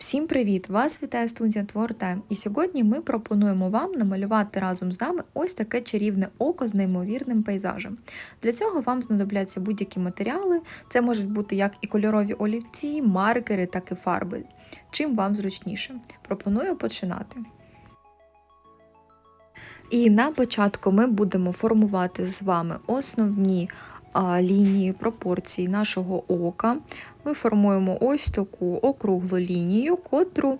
Всім привіт! Вас вітає студія Твортайм. І сьогодні ми пропонуємо вам намалювати разом з нами ось таке чарівне око з неймовірним пейзажем. Для цього вам знадобляться будь-які матеріали. Це можуть бути як і кольорові олівці, маркери, так і фарби. Чим вам зручніше. Пропоную починати. І на початку ми будемо формувати з вами основні лінії пропорцій нашого ока. Ми формуємо ось таку округлу лінію, котру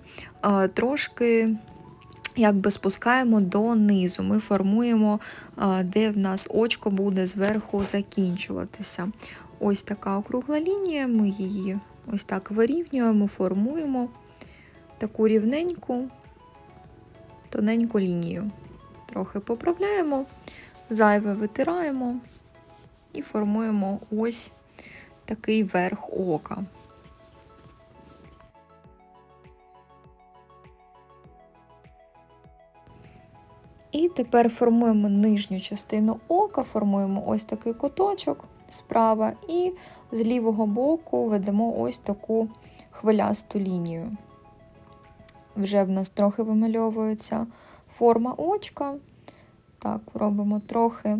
трошки якби спускаємо донизу. Ми формуємо, де в нас очко буде зверху закінчуватися. Ось така округла лінія, ми її ось так вирівнюємо, формуємо таку рівненьку, тоненьку лінію. Трохи поправляємо, зайве витираємо і формуємо ось такий верх ока. І тепер формуємо нижню частину ока, формуємо ось такий куточок справа, і з лівого боку ведемо ось таку хвилясту лінію. Вже в нас трохи вимальовується форма очка. Так, робимо трохи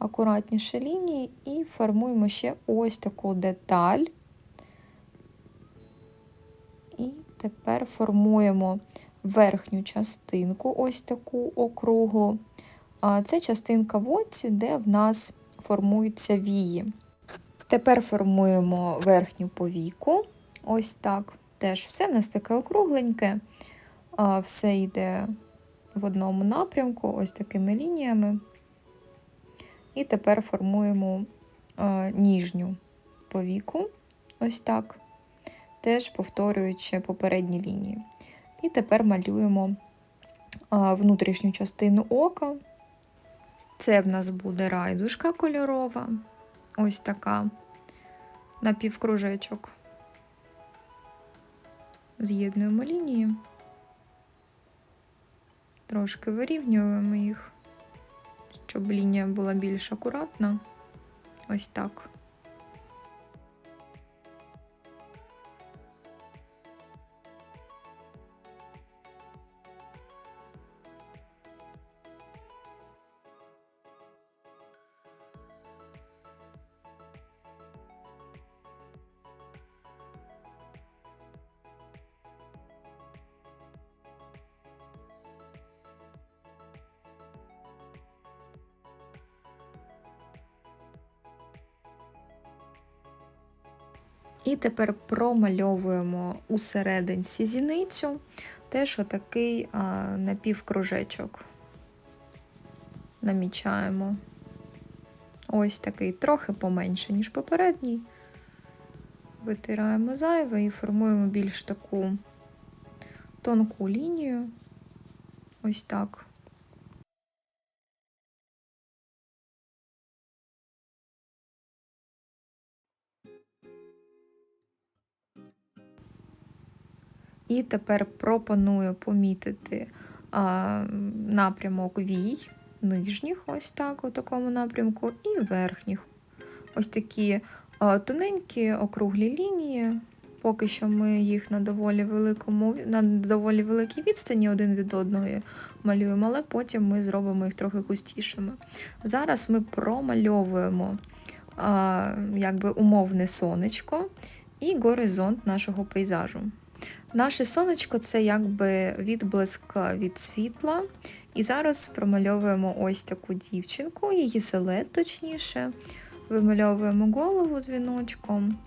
акуратніше лінії і формуємо ще ось таку деталь. І тепер формуємо верхню частинку, ось таку округлу. Це частинка в оці, де в нас формуються вії. Тепер формуємо верхню повіку. Ось так. Теж все в нас таке округленьке, все йде в одному напрямку, ось такими лініями. І тепер формуємо е, ніжню повіку, ось так, теж повторюючи попередні лінії. І тепер малюємо е, внутрішню частину ока. Це в нас буде райдушка кольорова, ось така напівкружечок. З'єднуємо лінії, трошки вирівнюємо їх щоб лінія була більш акуратна. Ось так. І тепер промальовуємо у серединці зіницю теж отакий напівкружечок. Намічаємо. Ось такий трохи поменше, ніж попередній. Витираємо зайве і формуємо більш таку тонку лінію. Ось так. І тепер пропоную помітити а, напрямок вій, нижніх, ось так, у такому напрямку, і верхніх. Ось такі а, тоненькі округлі лінії. Поки що ми їх на доволі великому, на доволі великій відстані один від одного малюємо, але потім ми зробимо їх трохи густішими. Зараз ми промальовуємо а, якби умовне сонечко і горизонт нашого пейзажу. Наше сонечко це якби відблиск від світла. І зараз промальовуємо ось таку дівчинку, її силует точніше. Вимальовуємо голову дзвіночком,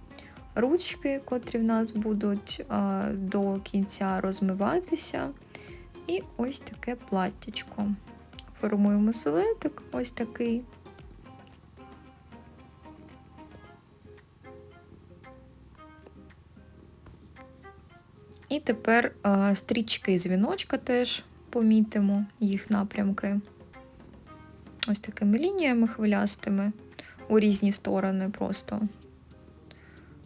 ручки, котрі в нас будуть до кінця розмиватися. І ось таке платтячко. Формуємо силуетик, ось такий. І тепер стрічки з віночка теж помітимо їх напрямки. Ось такими лініями хвилястими у різні сторони просто.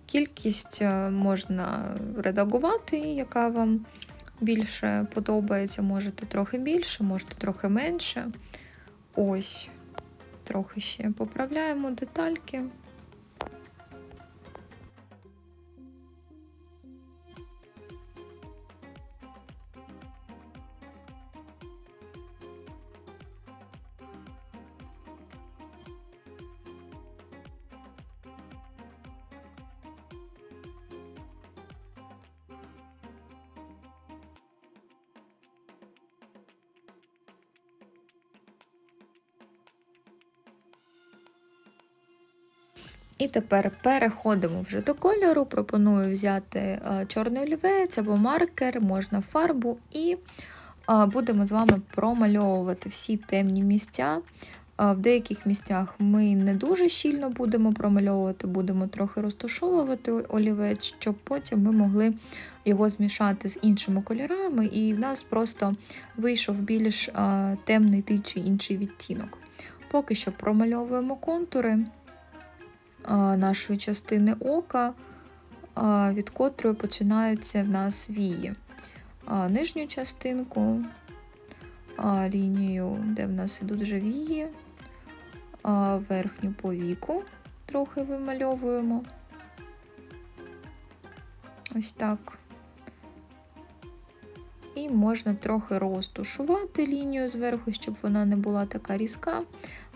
Кількість можна редагувати, яка вам більше подобається. Можете трохи більше, можете трохи менше. Ось, трохи ще поправляємо детальки. І тепер переходимо вже до кольору. Пропоную взяти е, чорний олівець або маркер, можна фарбу, і е, будемо з вами промальовувати всі темні місця. Е, В деяких місцях ми не дуже щільно будемо промальовувати, будемо трохи розташовувати олівець, щоб потім ми могли його змішати з іншими кольорами, і в нас просто вийшов більш темний той чи інший відтінок. Поки що промальовуємо контури нашої частини ока, від котрої починаються в нас вії. Нижню частинку, лінію, де в нас ідуть вже вії, верхню повіку трохи вимальовуємо. Ось так. І можна трохи розтушувати лінію зверху, щоб вона не була така різка,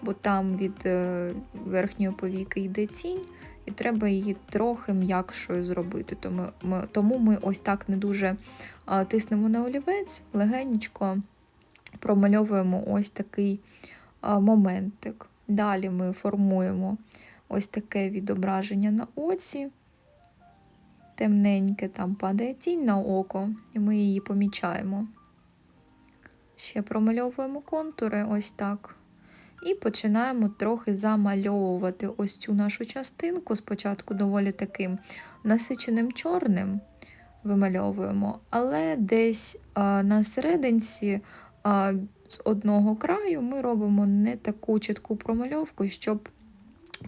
бо там від е, верхньої повіки йде тінь, і треба її трохи м'якшою зробити. Тому ми, тому ми ось так не дуже тиснемо на олівець, легенечко промальовуємо ось такий моментик. Далі ми формуємо ось таке відображення на оці темненьке, там падає тінь на око, і ми її помічаємо. Ще промальовуємо контури ось так. І починаємо трохи замальовувати ось цю нашу частинку. Спочатку доволі таким насиченим чорним вимальовуємо, але десь а, на серединці а, з одного краю ми робимо не таку чітку промальовку, щоб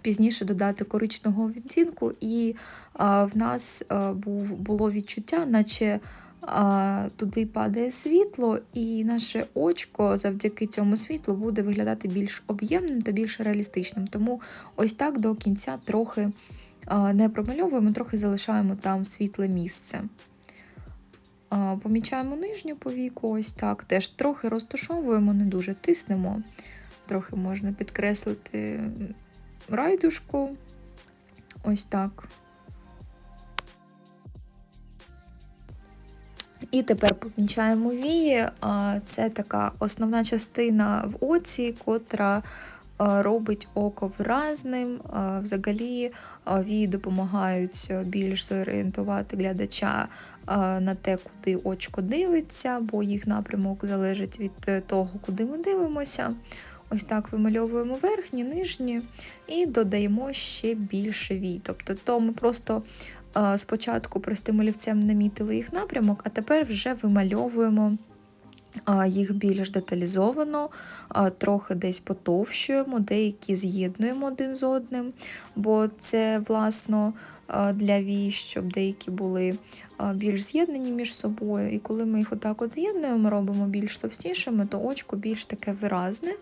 пізніше додати коричного відтінку, і а, в нас а, був, було відчуття, наче а, туди падає світло, і наше очко завдяки цьому світлу буде виглядати більш об'ємним та більш реалістичним. Тому ось так до кінця трохи а, не промальовуємо, трохи залишаємо там світле місце. Помічаємо нижню повіку, ось так. Теж трохи розташовуємо, не дуже тиснемо. Трохи можна підкреслити райдушку. Ось так. І тепер помічаємо вії. Це така основна частина в оці, котра робить око виразним. Взагалі вії допомагають більш зорієнтувати глядача на те, куди очко дивиться, бо їх напрямок залежить від того, куди ми дивимося. Ось так вимальовуємо верхні, нижні і додаємо ще більше вій. Тобто то ми просто а, спочатку простим олівцем намітили їх напрямок, а тепер вже вимальовуємо їх більш деталізовано, трохи десь потовщуємо, деякі з'єднуємо один з одним, бо це, власно, для вій, щоб деякі були більш з'єднані між собою. І коли ми їх отак от з'єднуємо, робимо більш товстішими, то очко більш таке виразне.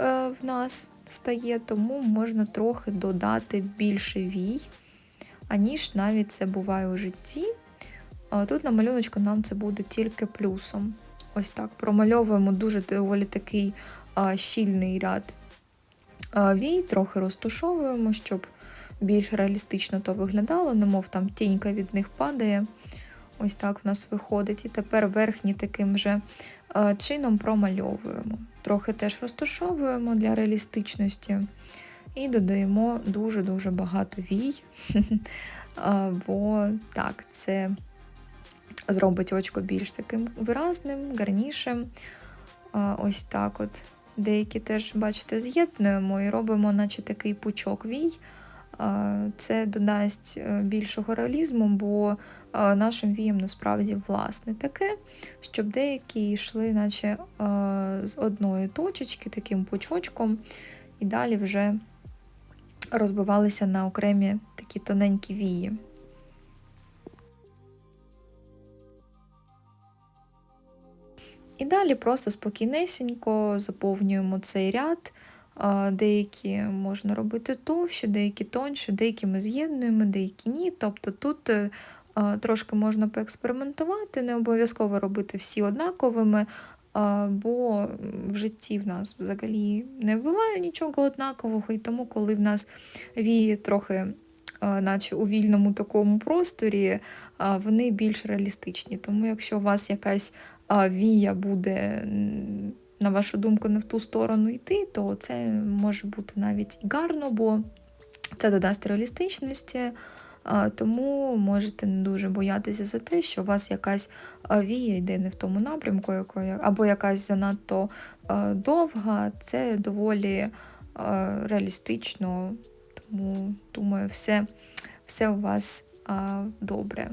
Е, в нас стає, тому можна трохи додати більше вій, аніж навіть це буває у житті. Тут на малюночку нам це буде тільки плюсом. Ось так. Промальовуємо дуже доволі такий щільний ряд вій, трохи розтушовуємо, щоб більш реалістично то виглядало, немов там тінька від них падає. Ось так в нас виходить. І тепер верхні таким же чином промальовуємо. Трохи теж розташовуємо для реалістичності. І додаємо дуже-дуже багато вій, бо так, це зробить очко більш таким виразним, гарнішим. Ось так от. Деякі теж, бачите, з'єднуємо і робимо, наче такий пучок вій. Це додасть е, більшого реалізму, бо нашим віям насправді власне таке, щоб деякі йшли, наче з одної точечки, таким пучочком, і далі вже розбивалися на окремі такі тоненькі вії. І далі просто спокійнесенько заповнюємо цей ряд. Деякі можна робити товще, деякі тоньше, деякі ми з'єднуємо, деякі ні. Тобто тут е, трошки можна поекспериментувати, не обов'язково робити всі однаковими, бо в житті в нас взагалі не буває нічого однакового, і тому, коли в нас віє трохи, наче у вільному такому просторі, вони більш реалістичні. Тому, якщо у вас якась вія буде на вашу думку, не в ту сторону йти, то це може бути навіть і гарно, бо Це додасть реалістичності, тому можете не дуже боятися за те, що у вас якась вія йде не в тому напрямку, або якась занадто довга. Це доволі реалістично, тому думаю, все, все у вас добре.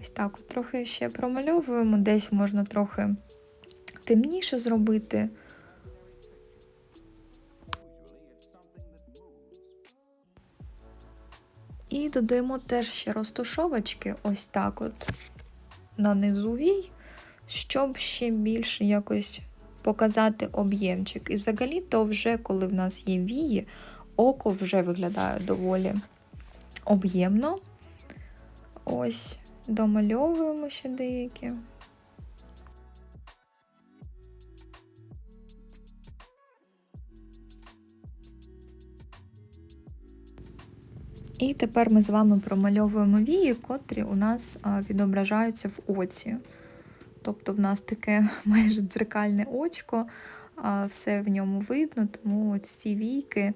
Ось так трохи ще промальовуємо, десь можна трохи темніше зробити. І додаємо теж ще розтушовочки, ось так от на низу вій, щоб ще більше якось показати об'ємчик. І взагалі, то вже коли в нас є вії, око вже виглядає доволі об'ємно. Ось, домальовуємо ще деякі. І тепер ми з вами промальовуємо вії, котрі у нас відображаються в оці. Тобто в нас таке майже дзеркальне очко, все в ньому видно, тому ось ці війки,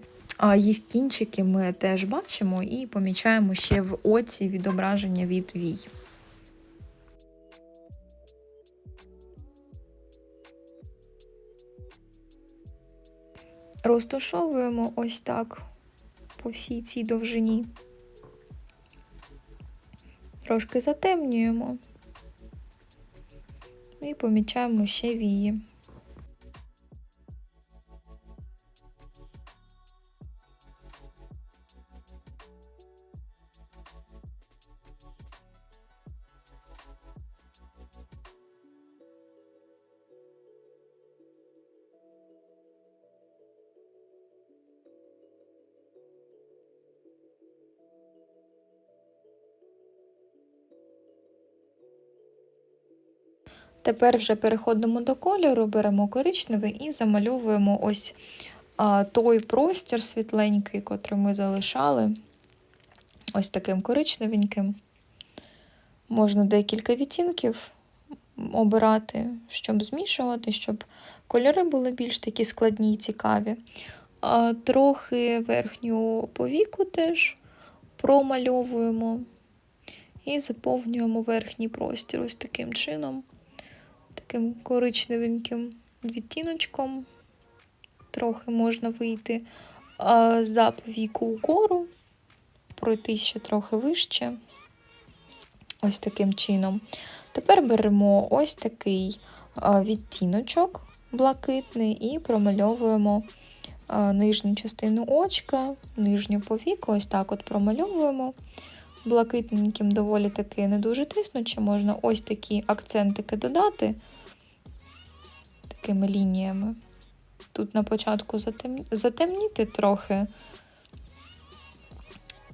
їх кінчики ми теж бачимо і помічаємо ще в оці відображення від вій. Розташовуємо ось так по всій цій довжині. Трошки затемнюємо і помічаємо ще вії. Тепер вже переходимо до кольору, беремо коричневий і замальовуємо ось той простір світленький, котрий ми залишали. Ось таким коричневеньким. Можна декілька відтінків обирати, щоб змішувати, щоб кольори були більш такі складні і цікаві. Трохи верхню повіку теж промальовуємо і заповнюємо верхній простір ось таким чином таким коричневеньким відтіночком. Трохи можна вийти за повіку угору, пройти ще трохи вище. Ось таким чином. Тепер беремо ось такий відтіночок блакитний і промальовуємо нижню частину очка, нижню повіку, ось так от промальовуємо. Блакитненьким доволі таки не дуже тиснучи, можна ось такі акцентики додати такими лініями. Тут на початку затем... затемніти трохи.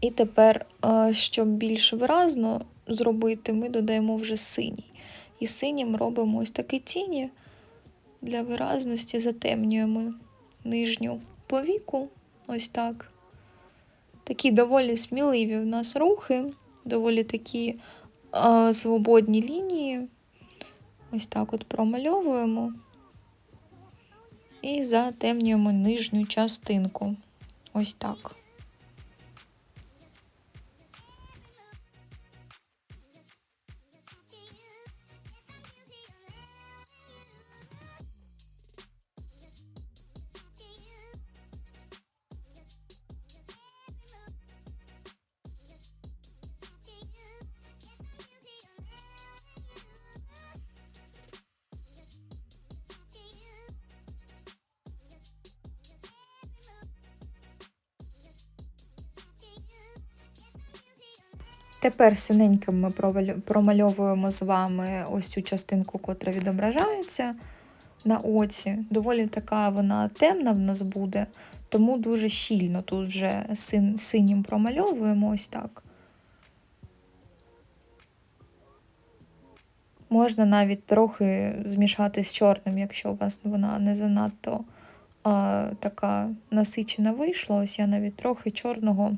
І тепер, щоб більш виразно зробити, ми додаємо вже синій. І синім робимо ось такі тіні для виразності, затемнюємо нижню повіку. Ось так. Такі доволі сміливі в нас рухи, доволі такі е, свободні лінії. Ось так от промальовуємо і затемнюємо нижню частинку. Ось так. Тепер синеньким ми промальовуємо з вами ось цю частинку, котра відображається на оці. Доволі така вона темна в нас буде, тому дуже щільно тут вже син, синім промальовуємо ось так. Можна навіть трохи змішати з чорним, якщо у вас вона не занадто а, така насичена вийшла. Ось я навіть трохи чорного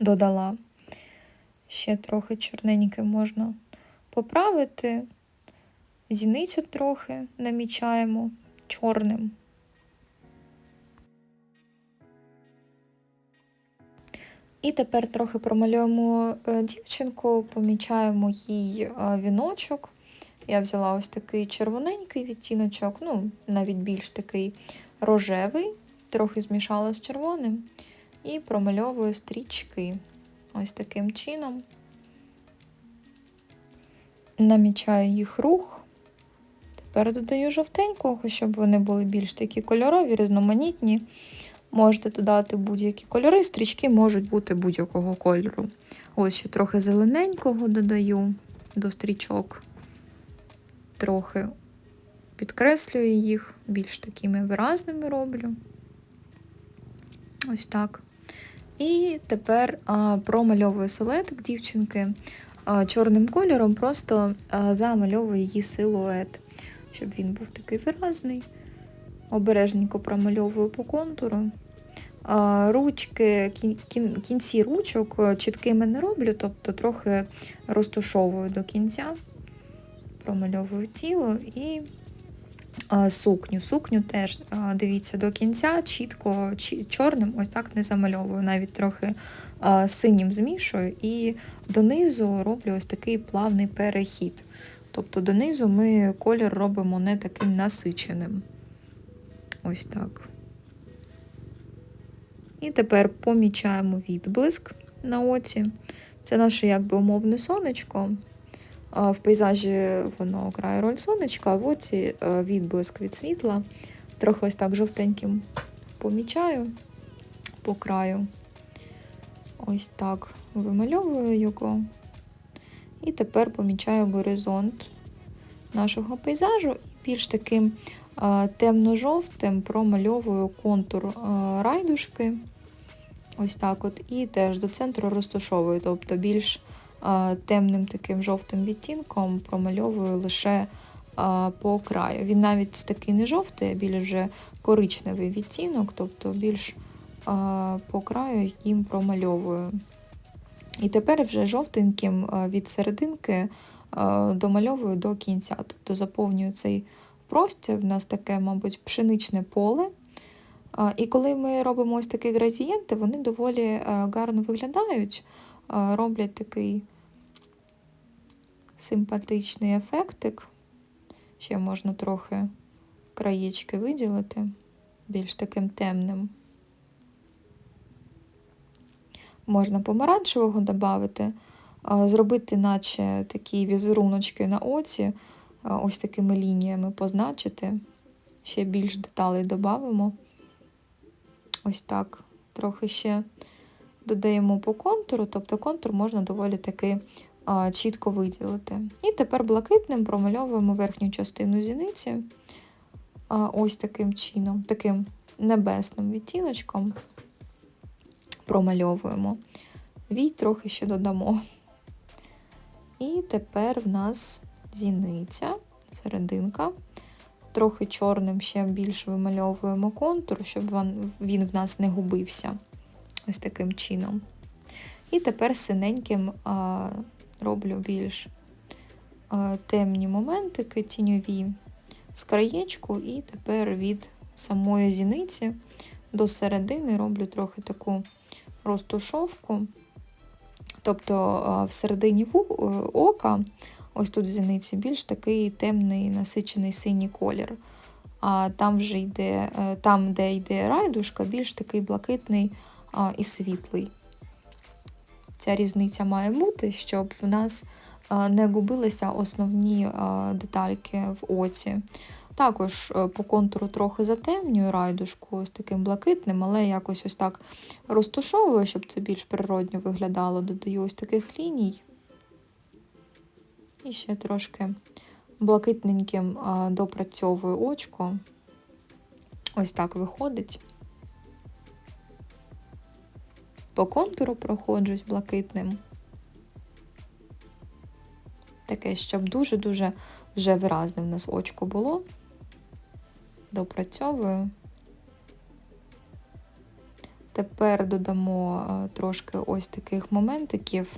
додала. Ще трохи чорненьке можна поправити. Зіницю трохи намічаємо чорним. І тепер трохи промалюємо е, дівчинку, помічаємо їй е, віночок. Я взяла ось такий червоненький відтіночок, ну, навіть більш такий рожевий, трохи змішала з червоним. І промальовую стрічки ось таким чином. Намічаю їх рух. Тепер додаю жовтенького, щоб вони були більш такі кольорові, різноманітні. Можете додати будь-які кольори, стрічки можуть бути будь-якого кольору. Ось ще трохи зелененького додаю до стрічок, трохи підкреслюю їх, більш такими виразними роблю. Ось так. І тепер промальовую силуетик дівчинки чорним кольором, просто замальовую її силует, щоб він був такий виразний. Обережненько промальовую по контуру. Ручки, кін- кін- кінці ручок е, чіткими не роблю, тобто трохи розтушовую до кінця, промальовую тіло і сукню. Сукню теж дивіться до кінця, чітко чорним, ось так не замальовую, навіть трохи синім змішую, і донизу роблю ось такий плавний перехід. Тобто донизу ми колір робимо не таким насиченим. Ось так. І тепер помічаємо відблиск на оці. Це наше якби умовне сонечко. В пейзажі воно грає роль сонечка, а в оці е, відблиск від світла. Трохи ось так жовтеньким помічаю по краю. Ось так вимальовую його. І тепер помічаю горизонт нашого пейзажу більш таким е, темно-жовтим промальовую контур е, райдушки. Ось так от. І теж до центру розташовую, тобто більш темним таким жовтим відтінком промальовую лише по краю. Він навіть такий не жовтий, а більш вже коричневий відтінок, тобто більш по краю їм промальовую. І тепер вже жовтеньким від серединки домальовую до кінця. Тобто заповнюю цей простір. В нас таке, мабуть, пшеничне поле. І коли ми робимо ось такі градієнти, вони доволі гарно виглядають, роблять такий симпатичний ефектик. Ще можна трохи краєчки виділити, більш таким темним. Можна помаранчевого додати, зробити, наче такі візеруночки на оці, ось такими лініями позначити. Ще більш деталей додамо. Ось так. Трохи ще додаємо по контуру, тобто контур можна доволі таки чітко виділити. І тепер блакитним промальовуємо верхню частину зіниці. Ось таким чином, таким небесним відтіночком промальовуємо. Вій трохи ще додамо. І тепер в нас зіниця, серединка. Трохи чорним ще більш вимальовуємо контур, щоб він в нас не губився. Ось таким чином. І тепер синеньким а, роблю більш а, темні моментики, тіньові з краєчку, і тепер від самої зіниці до середини роблю трохи таку розтушовку. Тобто в середині е, ока, ось тут в зіниці, більш такий темний насичений синій колір. А там вже йде, е, там, де йде райдушка, більш такий блакитний а, і світлий. Ця різниця має бути, щоб в нас не губилися основні детальки в оці. Також е, по контуру трохи затемнюю райдушку ось таким блакитним, але якось ось так розтушовую, щоб це більш природньо виглядало. Додаю ось таких ліній. І ще трошки блакитненьким допрацьовую очко. Ось так виходить. По контуру проходжусь блакитним. Таке, щоб дуже-дуже вже виразне в нас очко було. Допрацьовую. Тепер додамо трошки ось таких моментиків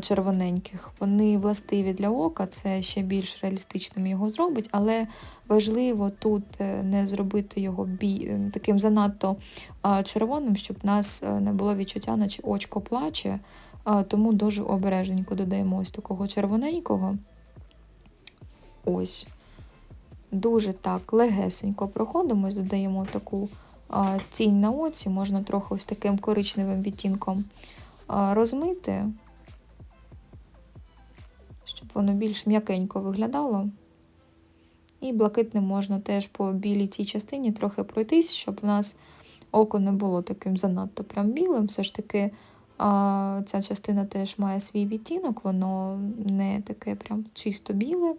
червоненьких. Вони властиві для ока, це ще більш реалістичним його зробить, але важливо тут е, не зробити його бі... е, таким занадто червоним, щоб в нас е, не було відчуття, наче очко плаче. Тому дуже обережненько додаємо ось такого червоненького. Ось. Дуже так легесенько проходимось, додаємо таку тінь на оці, можна трохи ось таким коричневим відтінком розмити, воно більш м'якенько виглядало. І блакитним можна теж по білій цій частині трохи пройтись, щоб в нас око не було таким занадто прям білим. Все ж таки а, ця частина теж має свій відтінок, воно не таке прям чисто біле.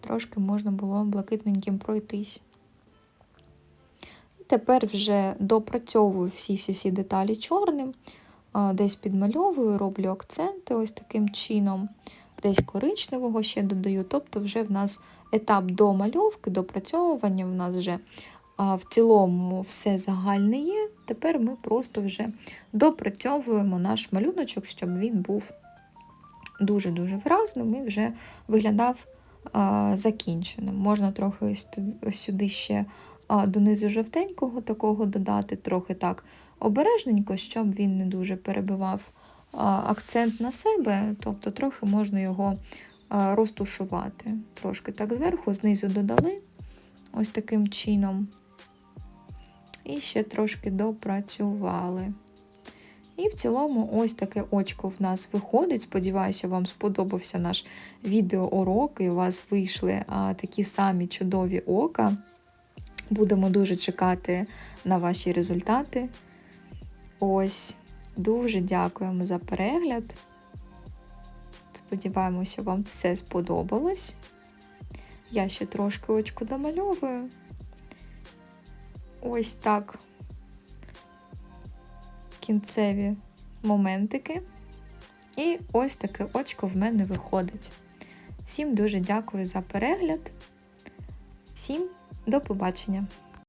Трошки можна було блакитненьким пройтись. І тепер вже допрацьовую всі-всі деталі чорним, десь підмальовую, роблю акценти ось таким чином, десь коричневого ще додаю. Тобто, вже в нас етап домальовки, допрацьовування в нас вже в цілому все загальне є. Тепер ми просто вже допрацьовуємо наш малюночок, щоб він був дуже-дуже виразним і вже виглядав закінченим. Можна трохи сюди ще донизу жовтенького такого додати, трохи так обережненько, щоб він не дуже перебивав акцент на себе, тобто трохи можна його розтушувати. Трошки так зверху, знизу додали, ось таким чином. І ще трошки допрацювали. І в цілому ось таке очко в нас виходить. Сподіваюся, вам сподобався наш відеоурок, і у вас вийшли а, такі самі чудові ока. Будемо дуже чекати на ваші результати. Ось, дуже дякуємо за перегляд. Сподіваємося, вам все сподобалось. Я ще трошки очко домальовую. Ось так кінцеві моментики. І ось таке очко в мене виходить. Всім дуже дякую за перегляд. Всім до побачення!